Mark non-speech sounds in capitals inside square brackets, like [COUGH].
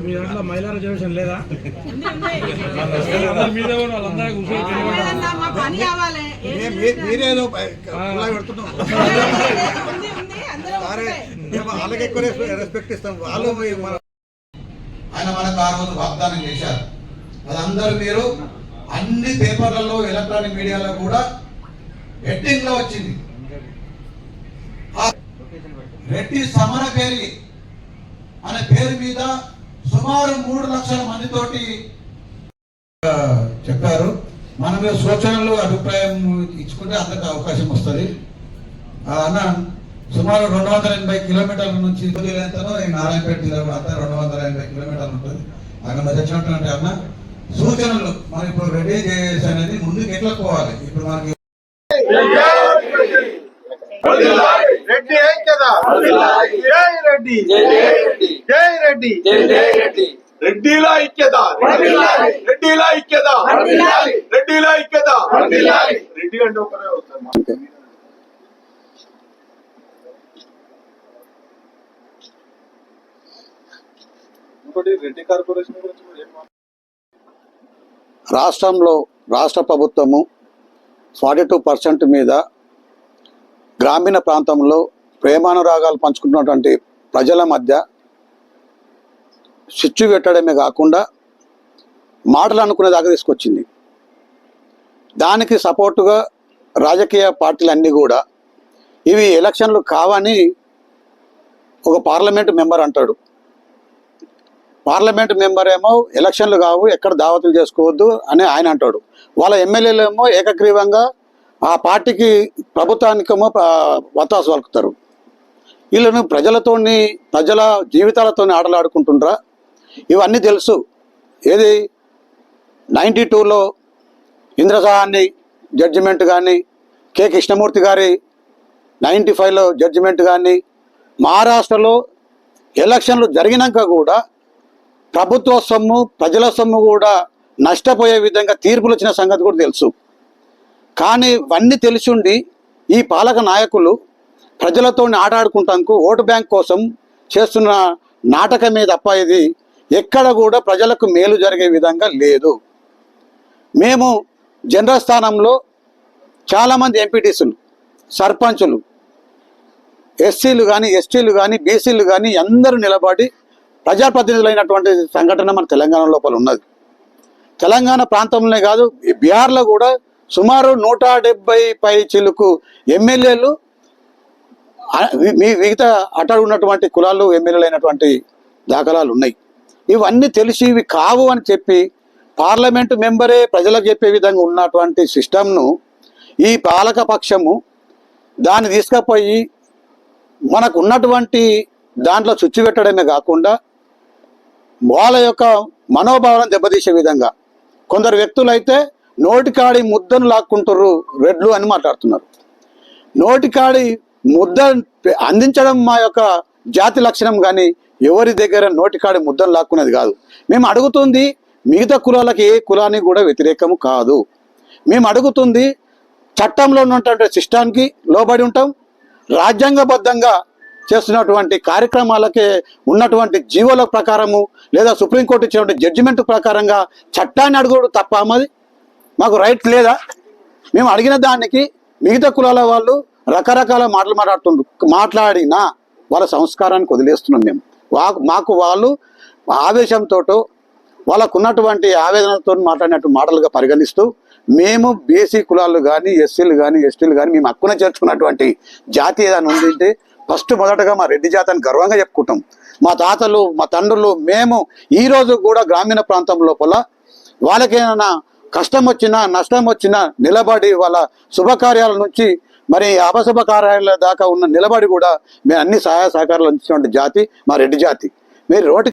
మీ దాంట్లో మహిళా రిజర్వేషన్ లేదా? అందరి మీద మీరేదో [LAUGHS] వాళ్ళకి ఎక్కువ రెస్పెక్ట్ ఇస్తాం. వాళ్ళు ఆయన మనకు ఆ రోజు వాగ్దానం చేశారు. అది అందరూ మీరు అన్ని పేపర్లలో ఎలక్ట్రానిక్ మీడియాలో కూడా హెడ్డింగ్లో వచ్చింది రెడ్డి సమర పేరి అనే పేరు మీద సుమారు మూడు లక్షల మందితోటి చెప్పారు. మన మీద సూచనలు అభిప్రాయం ఇచ్చుకుంటే అందరికి అవకాశం వస్తుంది. అన్న సుమారు రెండు వందల ఎనభై కిలోమీటర్ల నుంచి ఎంతనో ఈ నారాయణపేట జిల్లా రెండు వందల ఎనభై కిలోమీటర్లు ఉంటుంది. అక్కడ మరి అన్న సూచనలు మనం ఇప్పుడు రెడీ చేసి అనేది ముందుకు ఎట్లా పోవాలి? ఇప్పుడు మనకి రెడ్డి జై రెడ్డి. జై రెడ్డి. రెడ్డిల రెడ్డిల రెడ్డిల రెడ్డి అంటే ఒకరే వస్తారు ఇంకోటి రెడ్డి కార్పొరేషన్ గురించి? రాష్ట్రంలో రాష్ట్ర ప్రభుత్వము ఫార్టీ టూ పర్సెంట్ మీద గ్రామీణ ప్రాంతంలో ప్రేమానురాగాలు పంచుకున్నటువంటి ప్రజల మధ్య స్విచ్ పెట్టడమే కాకుండా మాటలు అనుకునే దాకా తీసుకొచ్చింది. దానికి సపోర్టుగా రాజకీయ పార్టీలన్నీ కూడా ఇవి ఎలక్షన్లు కావని ఒక పార్లమెంటు మెంబర్ అంటాడు. పార్లమెంట్ మెంబర్ ఏమో ఎలక్షన్లు కావు ఎక్కడ దావతులు చేసుకోవద్దు అని ఆయన అంటాడు. వాళ్ళ ఎమ్మెల్యేలు ఏమో ఏకగ్రీవంగా ఆ పార్టీకి ప్రభుత్వానికేమో వతాసు వలుకుతారు. వీళ్ళను ప్రజలతోని ప్రజల జీవితాలతో ఆటలాడుకుంటుండ్రా. ఇవన్నీ తెలుసు. ఏది? నైంటీ టూలో ఇంద్రసహాన్ని జడ్జిమెంట్ కానీ కె కృష్ణమూర్తి గారి నైంటీ ఫైవ్లో జడ్జిమెంట్ కానీ మహారాష్ట్రలో ఎలక్షన్లు జరిగినాక కూడా ప్రభుత్వ సొమ్ము ప్రజల సొమ్ము కూడా నష్టపోయే విధంగా తీర్పులు వచ్చిన సంగతి కూడా తెలుసు. కానీ ఇవన్నీ తెలిసిండి ఈ పాలక నాయకులు ప్రజలతో ఆటాడుకుంటానికి ఓటు బ్యాంక్ కోసం చేస్తున్న నాటకమే తప్ప ఇది ఎక్కడ కూడా ప్రజలకు మేలు జరిగే విధంగా లేదు. మేము జనరల్ స్థానంలో చాలామంది ఎంపీటీసీలు సర్పంచులు ఎస్సీలు కానీ ఎస్టీలు కానీ బీసీలు కానీ అందరూ నిలబడి ప్రజాప్రతినిధులైనటువంటి సంఘటన మన తెలంగాణ లోపల ఉన్నది. తెలంగాణ ప్రాంతంలోనే కాదు ఈ బీహార్లో కూడా సుమారు నూట డెబ్బై పై చిలుకు ఎమ్మెల్యేలు మీ మిగతా అటడు ఉన్నటువంటి కులాలు ఎమ్మెల్యేలు అయినటువంటి దాఖలాలు ఉన్నాయి. ఇవన్నీ తెలిసి ఇవి కావు అని చెప్పి పార్లమెంటు మెంబరే ప్రజలకు చెప్పే విధంగా ఉన్నటువంటి సిస్టమ్ను ఈ పాలక పక్షము దాన్ని తీసుకుపోయి మనకు ఉన్నటువంటి దాంట్లో చుచ్చు పెట్టడమే కాకుండా వాళ్ళ యొక్క మనోభావాలను దెబ్బతీసే విధంగా. కొందరు వ్యక్తులు అయితే నోటికాడి ముద్దను లాక్కుంటారు రెడ్లు అని మాట్లాడుతున్నారు. నోటికాడి ముద్ద అందించడం మా యొక్క జాతి లక్షణం కానీ ఎవరి దగ్గర నోటికాడి ముద్దను లాక్కునేది కాదు. మేము అడుగుతుంది మిగతా కులాలకి ఏ కులానికి కూడా వ్యతిరేకము కాదు. మేము అడుగుతుంది చట్టంలో ఉన్నటువంటి సిస్టానికి లోబడి ఉంటాం రాజ్యాంగబద్ధంగా చేస్తున్నటువంటి కార్యక్రమాలకే ఉన్నటువంటి జీవోల ప్రకారము లేదా సుప్రీంకోర్టు ఇచ్చినటువంటి జడ్జిమెంట్ ప్రకారంగా చట్టాన్ని అడుగుడు తప్ప మాది మాకు రైట్ లేదా? మేము అడిగిన దానికి మిగతా కులాల వాళ్ళు రకరకాల మాటలు మాట్లాడుతుండ్రు. మాట్లాడినా వాళ్ళ సంస్కారానికి వదిలేస్తున్నాం మేము. మాకు వాళ్ళు ఆవేశంతో వాళ్ళకున్నటువంటి ఆవేదనతో మాట్లాడినట్టు మాటలుగా పరిగణిస్తూ మేము బీసీ కులాలు కానీ ఎస్సీలు కానీ ఎస్టీలు కానీ మేము హక్కున చేర్చుకున్నటువంటి జాతి ఏదైనా ఉందంటే ఫస్ట్ మొదటగా మా రెడ్డి జాతి అని గర్వంగా చెప్పుకుంటాం. మా తాతలు మా తండ్రులు మేము ఈ రోజు కూడా గ్రామీణ ప్రాంతం లోపల వాళ్ళకేమైనా కష్టం వచ్చినా నష్టం వచ్చినా నిలబడి వాళ్ళ శుభకార్యాల నుంచి మరి అపశుభ కార్యాల దాకా ఉన్న నిలబడి కూడా మేము అన్ని సహాయ సహకారాలు అందించినటువంటి జాతి మా రెడ్డి జాతి. మీరు రోడ్డు